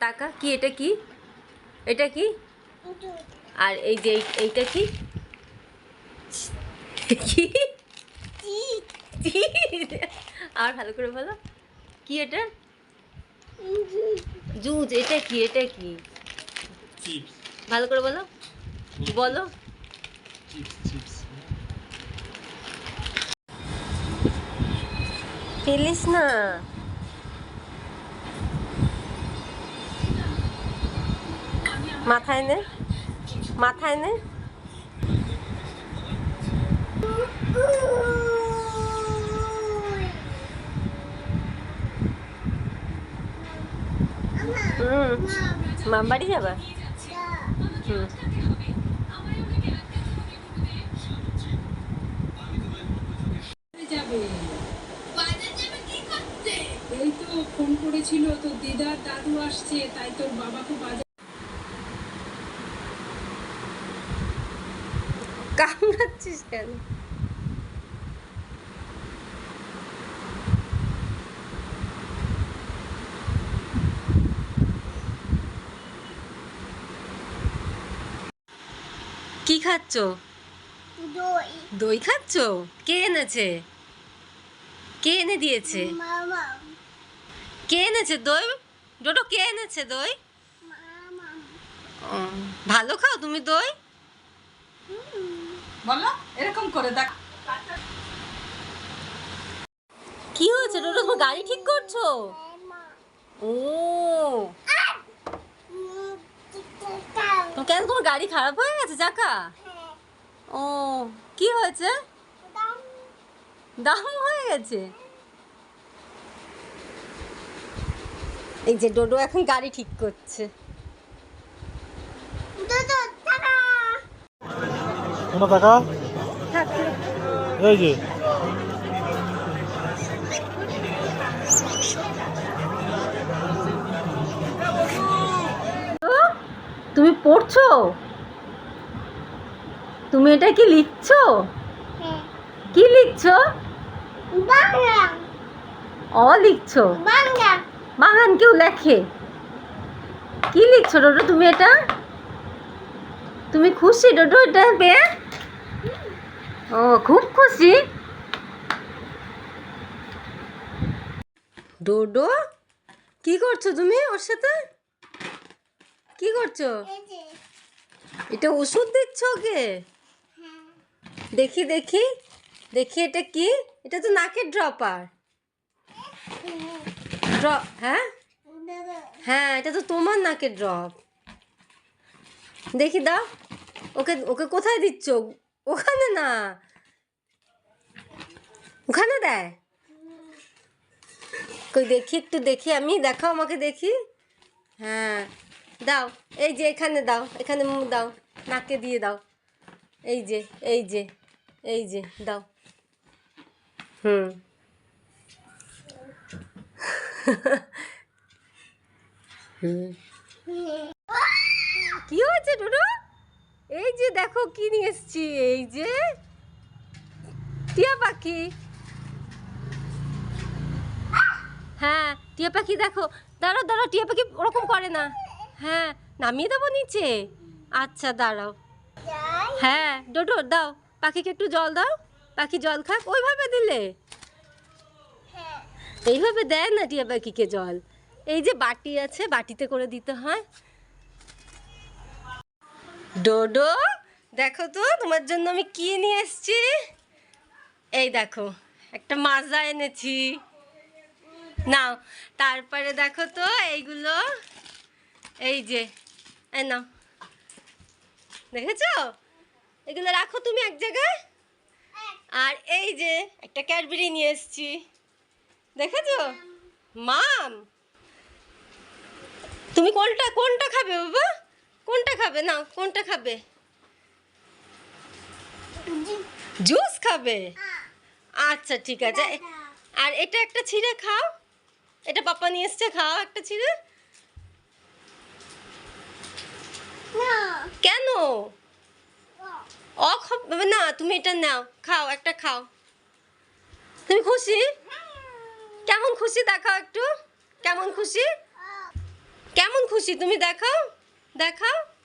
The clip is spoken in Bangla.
টাকা কি এটা কি? এটা কি? আর এই যে এই- এইটা কি? কি? আর ভালো করে বলো। কি এটা? জুজ এটা কি? এটা কি? ভালো করে বলো। বলো। চিপস চিপস ফেলিস না। মাথায় নে। মাথায় নে। মাম বাড়ি যাবা? এই তো ফোন করেছিল তোর দিদার দাদু আসছে, তাই তোর বাবাকে বাজার কামড়াচ্ছিস কেন? কি খাচ্ছ? দই। দই খাচ্ছ? কে এনেছে? কে এনে দিয়েছে? কে এনেছে দই? ডোটো কে এনেছে দই? ভালো খাও তুমি দই? বলো এরকম করে দেখ। কি হয়েছে ডোটো তোমার গাড়ি ঠিক করছ? ও। কেন তোমার গাড়ি খারাপ হয়ে গেছে, চাকা? ও, কি হয়েছে? দাম হয়ে গেছে? এই যে ডোডো এখন গাড়ি ঠিক করছে। কোনো টাকা? এই যে। তুমি পড়ছো? তুমি এটা কি লিখছো? কি লিখছো? অ লিখছো? বাগান কেউ লেখে। কি লিখছো তুমি এটা? তুমি খুশি ডোডো এটা পেয়ে ও খুব খুশি। ডোডো কি করছ তুমি ওর সাথে? কি করছ? এটা ওষুধ দিচ্ছ ওকে? দেখি দেখি। দেখি এটা কি? এটা তো নাকের ড্রপার। ড্রপ হ্যাঁ? হ্যাঁ এটা তো তোমার নাকের ড্রপ। দেখি দাও। ওকে ওকে কোথায় দিচ্ছ? ওখানে না। ওখানে দেয়। কই, দেখি, একটু দেখি আমি। দেখাও আমাকে দেখি। হ্যাঁ। দাও, এই যে এখানে দাও। এখানে দাও। নাকে দিয়ে দাও। এই যে এই যে এই যে, দাও। হুম। হুম। কি হয়েছে টুটু এই যে দেখো কি নিয়ে এসছি, এই যে টিয়া পাখি। হ্যাঁ টিয়া পাখি দেখো, দাঁড়াও দাঁড়াও, টিয়া পাখি ওরকম করে না। হ্যাঁ নামিয়ে দেবো নিচে। আচ্ছা দাঁড়াও। হ্যাঁ ডোডো, দাও, পাখিকে একটু জল দাও। পাখি জল খাক, ওইভাবে দিলে। এইভাবে দেয় না টিয়া পাখিকে জল। এই যে বাটি আছে, বাটিতে করে দিতে হয়। ডোডো, দেখো তো, তোমার জন্য আমি কি নিয়ে এসেছি? এই দেখো, একটা মাজা এনেছি। নাও, তারপরে দেখো তো, এইগুলো, এই যে নাও। দেখেছ? এগুলো রাখো তুমি এক জায়গায়। আর এই যে, একটা ক্যাডবেরি নিয়ে এসেছি। দেখেছ? মাম! তুমি কোনটা কোনটা খাবে বাবা? কোনটা খাবে? নাও কোনটা খাবে? জুস খাবে? আচ্ছা ঠিক আছে। আর এটা একটা ছিঁড়ে খাও। এটা পাপা নিয়ে এসছে খাও একটা ছিঁড়ে। কেন? না তুমি এটা নাও খাও একটা খাও। তুমি খুশি? কেমন খুশি? দেখাও একটু। কেমন খুশি? কেমন খুশি? তুমি দেখাও। দেখাও।